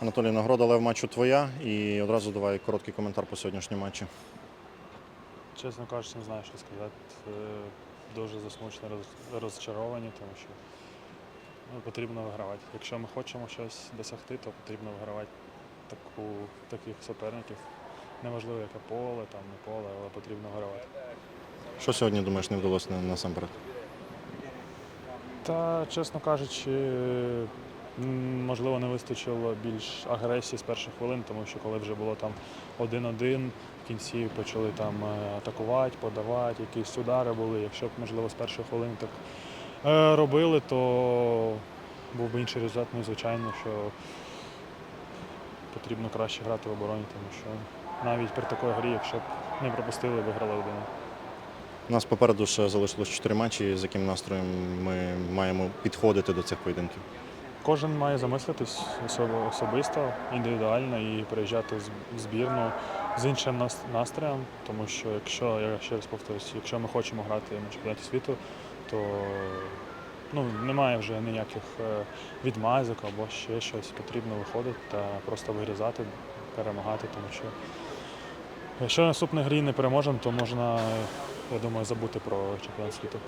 Анатолій, нагорода лев матчу твоя. І одразу давай короткий коментар по сьогоднішньому матчі. Чесно кажучи, не знаю, що сказати. Е, Дуже засмучені, роз- розчаровані, тому що ну, потрібно вигравати. Якщо ми хочемо щось досягти, то потрібно вигравати таку, таких суперників. Неважливо, яке поле, там не поле, але потрібно вигравати. Що сьогодні думаєш не вдалося насамперед? Та, чесно кажучи, можливо, не вистачило більш агресії з перших хвилин, тому що коли вже було там один-один, в кінці почали там е, атакувати, подавати, якісь удари були. Якщо б, можливо, з перших хвилин так е, робили, то був би інший результат. Ну, звичайно, що потрібно краще грати в обороні, тому що навіть при такій грі, якщо б не пропустили, виграли один. У нас попереду ще залишилось 4 матчі, з яким настроєм ми маємо підходити до цих поєдинків. Кожен має замислитись особ- особисто, індивідуально і приїжджати в збірну з іншим настроєм, тому що якщо, я ще раз повторюсь, якщо ми хочемо грати на чемпіонаті світу, то ну, немає вже ніяких е, відмазок або ще щось. Потрібно виходити та просто вирізати, перемагати, тому що якщо наступної грі не переможемо, то можна, я думаю, забути про чемпіонат світу.